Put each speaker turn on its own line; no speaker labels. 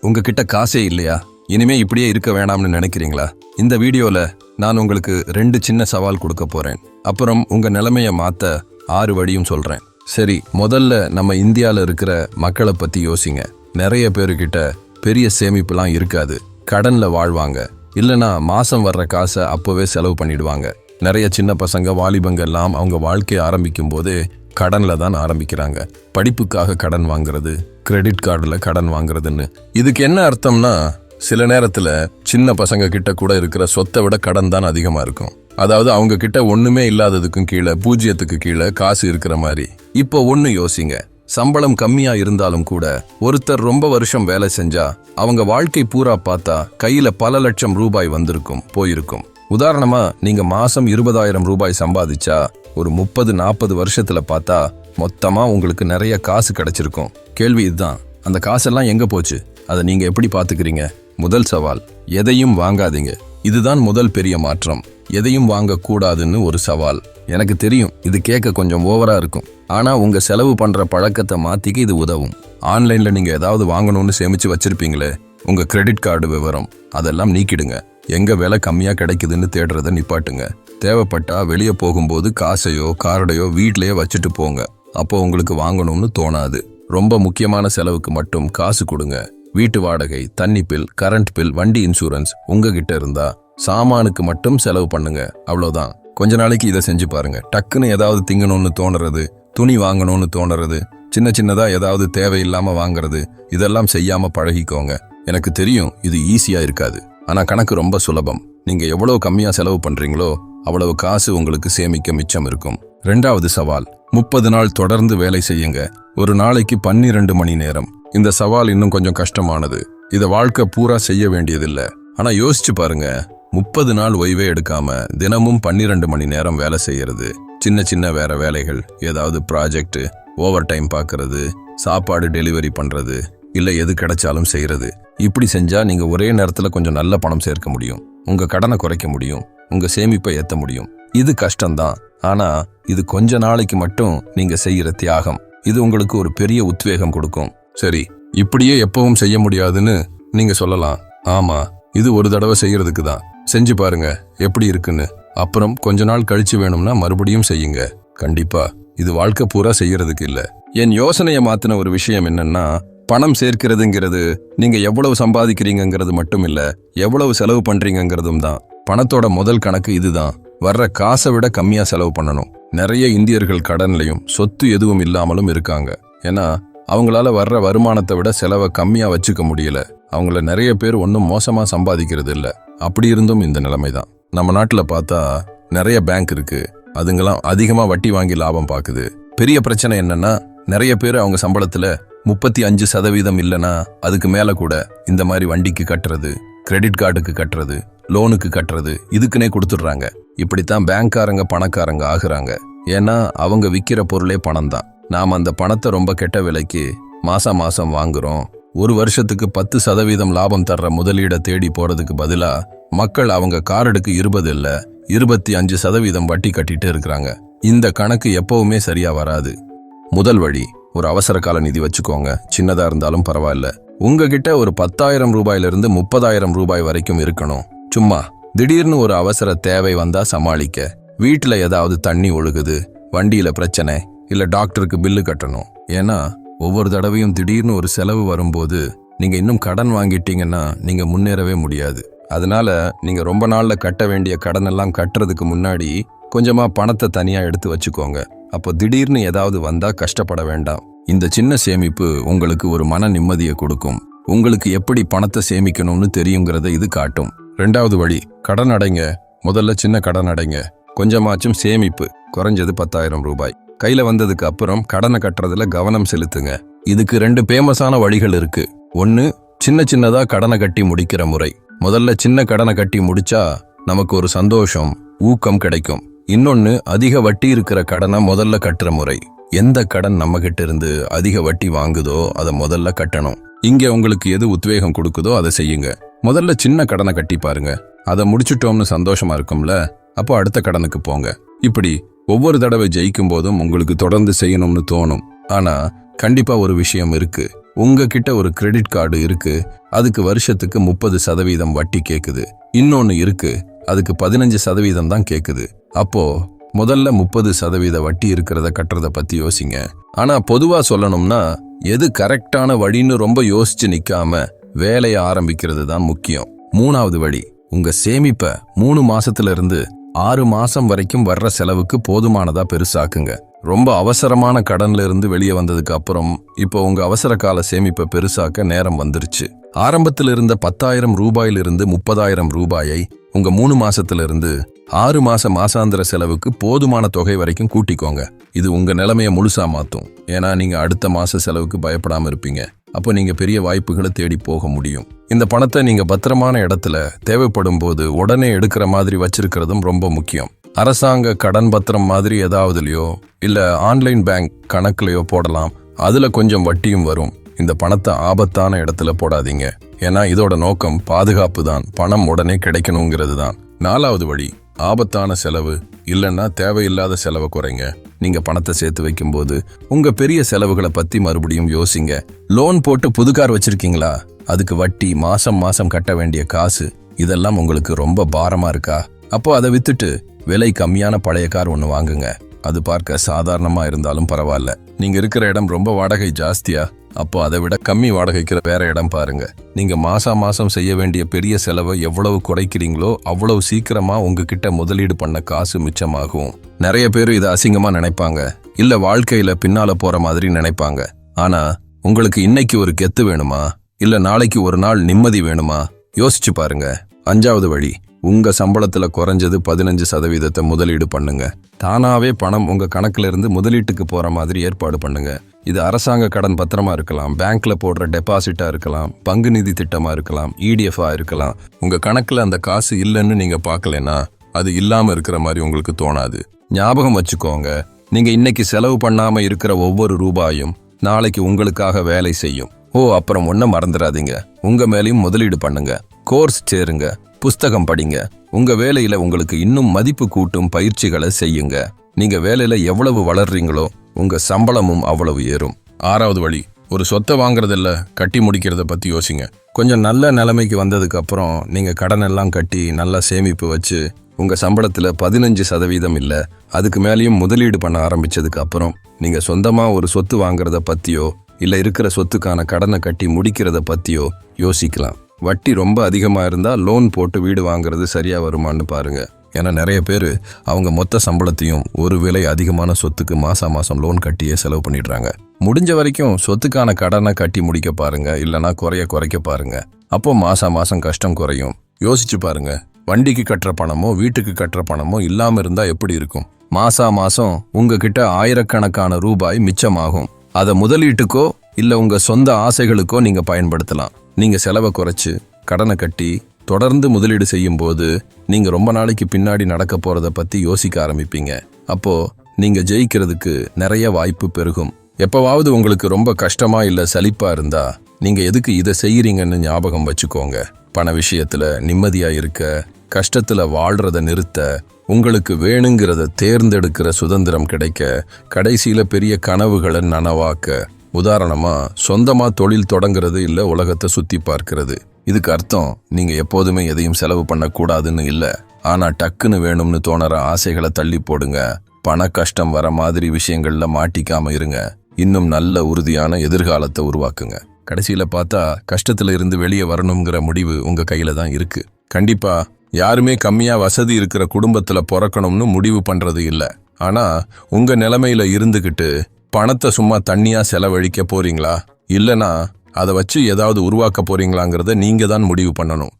உங்ககிட்ட காசே இல்லையா? இனிமே இப்படியே இருக்க வேணாம்னு நினைக்கிறீங்களா? இந்த வீடியோல நான் உங்களுக்கு ரெண்டு சின்ன சவால் கொடுக்க போறேன். அப்புறம் உங்க நிலைமையை மாத்த ஆறு வழியும் சொல்றேன். சரி முதல்ல நம்ம இந்தியால இருக்கிற மக்களை பத்தி யோசிங்க. நிறைய பேருக்கிட்ட பெரிய சேமிப்புலாம் இருக்காது. கடன்ல வாழ்வாங்க. இல்லனா மாசம் வர்ற காசை அப்போவே செலவு பண்ணிடுவாங்க. நிறைய சின்ன பசங்க வாலிபங்க எல்லாம் அவங்க வாழ்க்கையை ஆரம்பிக்கும் போதே கடனில் தான் ஆரம்பிக்கிறாங்க. படிப்புக்காக கடன் வாங்குறது கிரெடிட் கார்டில் கடன் வாங்குறதுன்னு. இதுக்கு என்ன அர்த்தம்னா சில நேரத்தில் சின்ன பசங்க கிட்ட கூட இருக்கிற சொத்தை விட கடன் தான் அதிகமாக இருக்கும். அதாவது அவங்க கிட்ட ஒன்றுமே இல்லாததுக்கும் கீழே பூஜ்ஜியத்துக்கு கீழே காசு இருக்கிற மாதிரி. இப்போ ஒன்று யோசிங்க. சம்பளம் கம்மியா இருந்தாலும் கூட ஒருத்தர் ரொம்ப வருஷம் வேலை செஞ்சா அவங்க வாழ்க்கை பூரா பார்த்தா கையில பல லட்சம் ரூபாய் வந்திருக்கும் போயிருக்கும். உதாரணமா நீங்க மாசம் இருபதாயிரம் ரூபாய் சம்பாதிச்சா ஒரு முப்பது நாற்பது வருஷத்துல பார்த்தா மொத்தமா உங்களுக்கு நிறைய காசு கிடைச்சிருக்கும். கேள்வி இதுதான். அந்த காசெல்லாம் எங்க போச்சு? அதை நீங்க எப்படி பாத்துக்கிறீங்க முதல் சவால் எதையும் வாங்காதீங்க. இதுதான் முதல் பெரிய மாற்றம். எதையும் வாங்கக்கூடாதுன்னு ஒரு சவால். எனக்கு தெரியும் இது கேட்க கொஞ்சம் ஓவரா இருக்கும். ஆனா உங்க செலவு பண்ற பழக்கத்தை மாத்திக்க இது உதவும். ஆன்லைன்ல நீங்க ஏதாவது வாங்கணும்னு சேமிச்சு வச்சிருப்பீங்களே உங்க கிரெடிட் கார்டு விவரம் அதெல்லாம் நீக்கிடுங்க. எங்க விலை கம்மியா கிடைக்குதுன்னு தேடுறத நிப்பாட்டுங்க. தேவைப்பட்டா வெளியே போகும்போது காசையோ கார்டையோ வீட்லேயே வச்சுட்டு போங்க. அப்போ உங்களுக்கு வாங்கணும்னு தோணாது. ரொம்ப முக்கியமான செலவுக்கு மட்டும் காசு கொடுங்க. வீட்டு வாடகை தண்ணி பில் கரண்ட் பில் வண்டி இன்சூரன்ஸ் உங்ககிட்ட இருந்தா சாமானுக்கு மட்டும் செலவு பண்ணுங்க. அவ்வளோதான் கொஞ்ச நாளைக்கு இதை செஞ்சு பாருங்க. டக்குன்னு ஏதாவது திங்கணும்னு தோணுறது துணி வாங்கணும்னு தோணுறது சின்ன சின்னதா ஏதாவது தேவையில்லாம வாங்குறது இதெல்லாம் செய்யாம பழகிக்கோங்க. எனக்கு தெரியும் இது ஈஸியா இருக்காது. ஆனா கணக்கு ரொம்ப சுலபம். நீங்க எவ்வளவு கம்மியா செலவு பண்றீங்களோ அவ்வளவு காசு உங்களுக்கு சேமிக்க மிச்சம் இருக்கும். ரெண்டாவது சவால் முப்பது நாள் தொடர்ந்து வேலை செய்யுங்க. ஒரு நாளைக்கு பன்னிரண்டு மணி நேரம். இந்த சவால் இன்னும் கொஞ்சம் கஷ்டமானது. இதை வாழ்க்கை பூரா செய்ய வேண்டியதில்லை. ஆனா யோசிச்சு பாருங்க முப்பது நாள் ஓய்வே எடுக்காம தினமும் பன்னிரண்டு மணி நேரம் வேலை செய்யறது. சின்ன சின்ன வேற வேலைகள் ஏதாவது ப்ராஜெக்ட் ஓவர் டைம் பார்க்கறது சாப்பாடு டெலிவரி பண்றது இல்ல எது கிடைச்சாலும் செய்யறது. இப்படி செஞ்சா நீங்க ஒரே நேரத்துல கொஞ்சம் நல்ல பணம் சேர்க்க முடியும். உங்க கடனை குறைக்க முடியும். உங்க சேமிப்பை ஏற்ற முடியும். இது கஷ்டம்தான். ஆனா இது கொஞ்ச நாளைக்கு மட்டும் நீங்க செய்யற தியாகம். இது உங்களுக்கு ஒரு பெரிய உத்வேகம் கொடுக்கும். சரி இப்படியே எப்பவும் செய்ய முடியாதுன்னு நீங்க சொல்லலாம். ஆமா இது ஒரு தடவை செய்யறதுக்கு தான். செஞ்சு பாருங்க எப்படி இருக்குன்னு. அப்புறம் கொஞ்ச நாள் கழிச்சு வேணும்னா மறுபடியும் செய்யுங்க. கண்டிப்பா இது வாழ்க்கை பூரா செய்யறதுக்கு இல்ல. என் யோசனையை மாத்தின ஒரு விஷயம் என்னன்னா பணம் சேர்க்கிறதுங்கிறது நீங்க எவ்வளவு சம்பாதிக்கிறீங்கங்கிறது மட்டும் இல்ல எவ்வளவு செலவு பண்றீங்கிறதும் தான். பணத்தோட முதல் கணக்கு இதுதான். வர்ற காசை விட கம்மியா செலவு பண்ணணும். நிறைய இந்தியர்கள் கடன்லையும் சொத்து எதுவும் இல்லாமலும் இருக்காங்க. ஏன்னா அவங்களால வர்ற வருமானத்தை விட செலவை கம்மியா வச்சுக்க முடியல. அவங்கள நிறைய பேர் ஒன்றும் மோசமா சம்பாதிக்கிறது இல்ல. அப்படி இருந்தும் இந்த நிலைமை தான் நம்ம நாட்டில் பார்த்தா நிறைய பேங்க் இருக்கு. அதுங்கெல்லாம் அதிகமா வட்டி வாங்கி லாபம் பார்க்குது பெரிய பிரச்சனை என்னன்னா நிறைய பேர் அவங்க சம்பளத்துல முப்பத்தி அஞ்சு சதவீதம் இல்லைன்னா அதுக்கு மேல கூட இந்த மாதிரி வண்டிக்கு கட்டுறது கிரெடிட் கார்டுக்கு கட்டுறது லோனுக்கு கட்டுறது இதுக்குன்னே கொடுத்துடுறாங்க. இப்படித்தான் பேங்க்காரங்க பணக்காரங்க ஆகுறாங்க. ஏன்னா அவங்க விற்கிற பொருளே பணம் தான் நாம் அந்த பணத்தை ரொம்ப கெட்ட விலைக்கு மாசம் மாசம் வாங்குறோம். ஒரு வருஷத்துக்கு பத்து சதவீதம் லாபம் தர்ற முதலீடை தேடி போறதுக்கு பதிலாக மக்கள் அவங்க கார்டுக்கு இருபது இல்லை இருபத்தி அஞ்சு சதவீதம் வட்டி கட்டிட்டு இருக்கிறாங்க. இந்த கணக்கு எப்பவுமே சரியா வராது. முதல் வழி ஒரு அவசர கால நிதி வச்சுக்கோங்க. சின்னதா இருந்தாலும் பரவாயில்ல. உங்ககிட்ட ஒரு பத்தாயிரம் ரூபாயிலிருந்து முப்பதாயிரம் ரூபாய் வரைக்கும் இருக்கணும். சும்மா திடீர்னு ஒரு அவசர தேவை வந்தா சமாளிக்க. வீட்டில் ஏதாவது தண்ணி ஒழுகுது வண்டியில பிரச்சனை இல்ல டாக்டருக்கு பில்லு கட்டணும். ஏன்னா ஒவ்வொரு தடவையும் திடீர்னு ஒரு செலவு வரும்போது நீங்க இன்னும் கடன் வாங்கிட்டீங்கன்னா நீங்க முன்னேறவே முடியாது. அதனால நீங்க ரொம்ப நாள்ல கட்ட வேண்டிய கடன் எல்லாம் கட்டுறதுக்கு முன்னாடி கொஞ்சமா பணத்தை தனியா எடுத்து வச்சுக்கோங்க. அப்போ திடீர்னு ஏதாவது வந்தா கஷ்டப்பட வேண்டாம். இந்த சின்ன சேமிப்பு உங்களுக்கு ஒரு மன நிம்மதியை கொடுக்கும். உங்களுக்கு எப்படி பணத்தை சேமிக்கணும்னு தெரியுங்கிறத இது காட்டும். ரெண்டாவது வழி கடன் அடைங்க. முதல்ல சின்ன கடன் அடைங்க. கொஞ்சமாச்சும் சேமிப்பு. குறைஞ்சது பத்தாயிரம் ரூபாய். கையில வந்ததுக்கு அப்புறம் கடனை கட்டுறதுல கவனம் செலுத்துங்க. இதுக்கு ரெண்டு பேமஸான வழிகள் இருக்கு. ஒன்னு சின்ன சின்னதா கடனை கட்டி முடிக்கிற முறை. முதல்ல சின்ன கடனை கட்டி முடிச்சா நமக்கு ஒரு சந்தோஷம் ஊக்கம் கிடைக்கும். இன்னொன்னு அதிக வட்டி இருக்கிற கடனை முதல்ல கட்டுற முறை. எந்த கடன் நம்ம கிட்ட இருந்து அதிக வட்டி வாங்குதோ அதை முதல்ல கட்டணும். இங்க உங்களுக்கு எது உத்வேகம் கொடுக்குதோ அதை செய்யுங்க. முதல்ல சின்ன கடனை கட்டி பாருங்க. அதை முடிச்சிட்டோம்னு சந்தோஷமா இருக்கும்ல? அப்போ அடுத்த கடனுக்கு போங்க. இப்படி ஒவ்வொரு தடவை ஜெயிக்கும் போதும் உங்களுக்கு தொடர்ந்து செய்யணும்னு தோணும். ஆனா கண்டிப்பா ஒரு விஷயம் இருக்கு. உங்ககிட்ட ஒரு கிரெடிட் கார்டு இருக்கு. அதுக்கு வருஷத்துக்கு முப்பது சதவீதம் வட்டி கேக்குது. இன்னொன்னு இருக்கு. அதுக்கு பதினஞ்சு சதவீதம் தான் கேக்குது. அப்போ முதல்ல முப்பது சதவீத வட்டி இருக்கிறத கட்டுறத பத்தி யோசிங்க. ஆனா பொதுவா சொல்லணும்னா எது கரெக்டான வழின்னு ரொம்ப யோசிச்சு நிக்காம வேலையை ஆரம்பிக்கிறது தான் முக்கியம். மூணாவது வழி உங்க சேமிப்பை மூணு மாசத்துல இருந்து ஆறு மாசம் வரைக்கும் வர்ற செலவுக்கு போதுமானதா பெருசாக்குங்க. ரொம்ப அவசரமான கடன்ல இருந்து வெளியே வந்ததுக்கு அப்புறம் இப்போ உங்க அவசர கால சேமிப்பை பெருசாக்க நேரம் வந்துருச்சு. ஆரம்பத்தில் இருந்த பத்தாயிரம் ரூபாயிலிருந்து முப்பதாயிரம் ரூபாயை உங்க மூணு மாசத்துல இருந்து ஆறு மாச மாசாந்திர செலவுக்கு போதுமான தொகை வரைக்கும் கூட்டிக்கோங்க. இது உங்க நிலைமையை முழுசா மாத்தும். ஏன்னா நீங்க அடுத்த மாச செலவுக்கு பயப்படாம இருப்பீங்க. அப்போ நீங்கள் பெரிய வாய்ப்புகளை தேடி போக முடியும். இந்த பணத்தை நீங்கள் பத்திரமான இடத்துல தேவைப்படும் போது உடனே எடுக்கிற மாதிரி வச்சிருக்கிறதும் ரொம்ப முக்கியம். அரசாங்க கடன் பத்திரம் மாதிரி ஏதாவதுலையோ இல்லை ஆன்லைன் பேங்க் கணக்குலையோ போடலாம். அதில் கொஞ்சம் வட்டியும் வரும். இந்த பணத்தை ஆபத்தான இடத்துல போடாதீங்க. ஏன்னா இதோட நோக்கம் பாதுகாப்பு தான். பணம் உடனே கிடைக்கணுங்கிறது தான். நாலாவது வழி ஆபத்தான செலவு இல்லைன்னா தேவையில்லாத செலவை குறைங்க. நீங்கள் பணத்தை சேர்த்து வைக்கும்போது உங்கள் பெரிய செலவுகளை பற்றி மறுபடியும் யோசிங்க. லோன் போட்டு புது கார் வச்சுருக்கீங்களா? அதுக்கு வட்டி மாதம் மாதம் கட்ட வேண்டிய காசு இதெல்லாம் உங்களுக்கு ரொம்ப பாரமாக இருக்கா? அப்போ அதை வித்துட்டு விலை கம்மியான பழைய கார் ஒன்று வாங்குங்க. அது பார்க்க சாதாரணமாக இருந்தாலும் பரவாயில்ல. நீங்கள் இருக்கிற இடம் ரொம்ப வாடகை ஜாஸ்தியாக அப்போ அதை விட கம்மி வாடகைக்கு வேற இடம் பாருங்க. நீங்க மாசா மாசம் செய்ய வேண்டிய பெரிய செலவை எவ்வளவு குறைக்கிறீங்களோ அவ்வளவு சீக்கிரமா உங்ககிட்ட முதலீடு பண்ண காசு மிச்சமாகும். நிறைய பேர் இதை அசிங்கமா நினைப்பாங்க. இல்ல வாழ்க்கையில பின்னால போற மாதிரி நினைப்பாங்க. ஆனா உங்களுக்கு இன்னைக்கு ஒரு கெத்து வேணுமா? இல்ல நாளைக்கு ஒரு நாள் நிம்மதி வேணுமா? யோசிச்சு பாருங்க. அஞ்சாவது வழி உங்க சம்பளத்துல குறைஞ்சது பதினஞ்சு சதவீதத்தை முதலீடு பண்ணுங்க. தானாவே பணம் உங்க கணக்குல இருந்து முதலீட்டுக்கு போற மாதிரி ஏற்பாடு பண்ணுங்க. இது அரசாங்க கடன் பத்திரமா இருக்கலாம் பேங்க்ல போடுற டெபாசிட்டா இருக்கலாம் பங்கு நிதி திட்டமா இருக்கலாம் இடிஎஃப்ஆ இருக்கலாம். உங்க கணக்குல அந்த காசு இல்லைன்னு நீங்க பார்க்கலனா அது இல்லாம இருக்கிற மாதிரி உங்களுக்கு தோணாது. ஞாபகம் வச்சுக்கோங்க நீங்க இன்னைக்கு செலவு பண்ணாம இருக்கிற ஒவ்வொரு ரூபாயும் நாளைக்கு உங்களுக்காக வேலை செய்யும். ஓ அப்புறம் ஒன்றும் மறந்துடாதீங்க. உங்க மேலையும் முதலீடு பண்ணுங்க. கோர்ஸ் சேருங்க புஸ்தகம் படிங்க. உங்க வேலையில உங்களுக்கு இன்னும் மதிப்பு கூட்டும் பயிற்சிகளை செய்யுங்க. நீங்க வேலையில எவ்வளவு வளர்றீங்களோ உங்க சம்பளமும் அவ்வளவு ஏறும். ஆறாவது வழி ஒரு சொத்தை வாங்குறதில்ல கட்டி முடிக்கிறத பற்றி யோசிங்க. கொஞ்சம் நல்ல நிலைமைக்கு வந்ததுக்கப்புறம் நீங்கள் கடனெல்லாம் கடன் எல்லாம் கட்டி நல்லா சேமிப்பு வச்சு உங்கள் சம்பளத்தில் பதினஞ்சு சதவீதம் இல்லை அதுக்கு மேலேயும் முதலீடு பண்ண ஆரம்பிச்சதுக்கு அப்புறம் சொந்தமாக ஒரு சொத்து வாங்குறத பற்றியோ இல்லை இருக்கிற சொத்துக்கான கடனை கட்டி முடிக்கிறத பற்றியோ யோசிக்கலாம். வட்டி ரொம்ப அதிகமாக இருந்தால் லோன் போட்டு வீடு வாங்குறது சரியாக வருமான்னு பாருங்கள் ஏன்னா நிறைய பேர் அவங்க மொத்த சம்பளத்தையும் ஒரு விலை அதிகமான சொத்துக்கு மாதம் மாதம் லோன் கட்டியே செலவு பண்ணிடுறாங்க. முடிஞ்ச வரைக்கும் சொத்துக்கான கடனை கட்டி முடிக்க பாருங்க இல்லைனா குறைய குறைக்க பாருங்க. அப்போ மாதம் மாதம் கஷ்டம் குறையும். யோசிச்சு பாருங்க வண்டிக்கு கட்டுற பணமோ வீட்டுக்கு கட்டுற பணமோ இல்லாமல் இருந்தால் எப்படி இருக்கும்? மாசா மாசம் உங்ககிட்ட ஆயிரக்கணக்கான ரூபாய் மிச்சமாகும். அதை முதலீட்டுக்கோ இல்லை உங்கள் சொந்த ஆசைகளுக்கோ நீங்கள் பயன்படுத்தலாம். நீங்கள் செலவை குறைச்சி கடனை கட்டி தொடர்ந்து முதலீடு செய்யும் போது ரொம்ப நாளைக்கு பின்னாடி நடக்க போகிறத பற்றி யோசிக்க ஆரம்பிப்பீங்க. அப்போது நீங்கள் ஜெயிக்கிறதுக்கு நிறைய வாய்ப்பு பெருகும். எப்போவாவது உங்களுக்கு ரொம்ப கஷ்டமாக இல்லை சலிப்பாக இருந்தால் நீங்கள் எதுக்கு இதை செய்கிறீங்கன்னு ஞாபகம் வச்சுக்கோங்க. பண விஷயத்தில் நிம்மதியாக இருக்க கஷ்டத்தில் வாழ்கிறத நிறுத்த உங்களுக்கு வேணுங்கிறத தேர்ந்தெடுக்கிற சுதந்திரம் கிடைக்க கடைசியில் பெரிய கனவுகளை நனவாக்க உதாரணமாக சொந்தமாக தொழில் தொடங்குறது இல்லை உலகத்தை சுற்றி பார்க்கிறது. இதுக்கு அர்த்தம் நீங்க எப்போதுமே எதையும் செலவு பண்ணக்கூடாதுன்னு இல்லை. ஆனா டக்குன்னு வேணும்னு தோணுற ஆசைகளை தள்ளி போடுங்க. பண கஷ்டம் வர மாதிரி விஷயங்கள்ல மாட்டிக்காம இருங்க. இன்னும் நல்ல உறுதியான எதிர்காலத்தை உருவாக்குங்க. கடைசியில பார்த்தா கஷ்டத்துல இருந்து வெளியே வரணுங்கிற முடிவு உங்க கையில தான் இருக்கு. கண்டிப்பா யாருமே கம்மியா வசதி இருக்கிற குடும்பத்துல பிறக்கணும்னு முடிவு பண்றது இல்ல. ஆனா உங்க நிலைமையில இருந்துகிட்டு பணத்தை சும்மா தண்ணியா செலவழிக்க போறீங்களா? இல்லனா அதை வச்சு ஏதாவது உருவாக்க போறீங்களாங்கிறத நீங்க தான் முடிவு பண்ணணும்.